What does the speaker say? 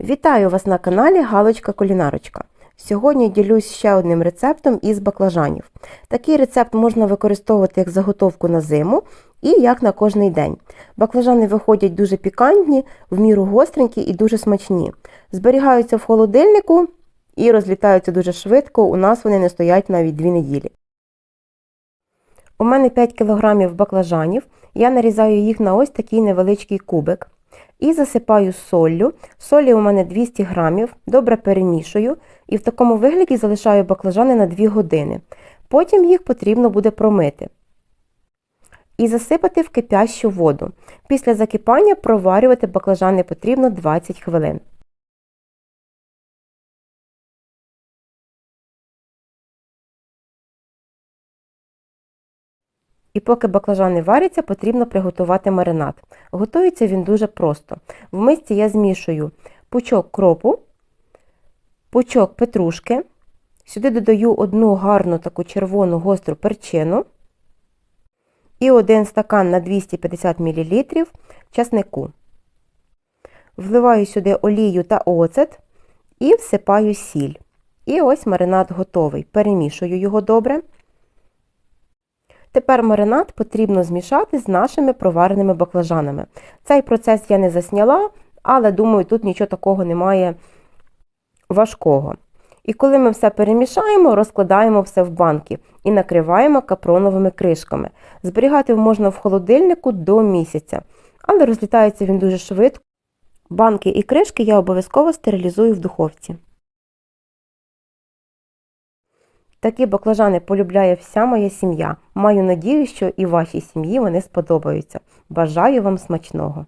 Вітаю вас на каналі Галочка Кулінарочка. Сьогодні ділюсь ще одним рецептом із баклажанів. Такий рецепт можна використовувати як заготовку на зиму і як на кожний день. Баклажани виходять дуже пікантні, в міру гостренькі і дуже смачні. Зберігаються в холодильнику і розлітаються дуже швидко. У нас вони не стоять навіть 2 неділі. У мене 5 кг баклажанів. Я нарізаю їх на ось такий невеличкий кубик. І засипаю соллю. Солі у мене 200 грамів, добре перемішую і в такому вигляді залишаю баклажани на 2 години. Потім їх потрібно буде промити. І засипати в кипящу воду. Після закипання проварювати баклажани потрібно 20 хвилин. І поки баклажани варяться, потрібно приготувати маринад. Готується він дуже просто. В мисці я змішую пучок кропу, пучок петрушки, сюди додаю одну гарну таку червону гостру перчину і один стакан на 250 мл часнику. Вливаю сюди олію та оцет і всипаю сіль. І ось маринад готовий. Перемішую його добре. Тепер маринад потрібно змішати з нашими провареними баклажанами. Цей процес я не засняла, але думаю, тут нічого такого немає важкого. І коли ми все перемішаємо, розкладаємо все в банки і накриваємо капроновими кришками. Зберігати можна в холодильнику до місяця, але розлітається він дуже швидко. Банки і кришки я обов'язково стерилізую в духовці. Такі баклажани полюбляє вся моя сім'я. Маю надію, що і вашій сім'ї вони сподобаються. Бажаю вам смачного!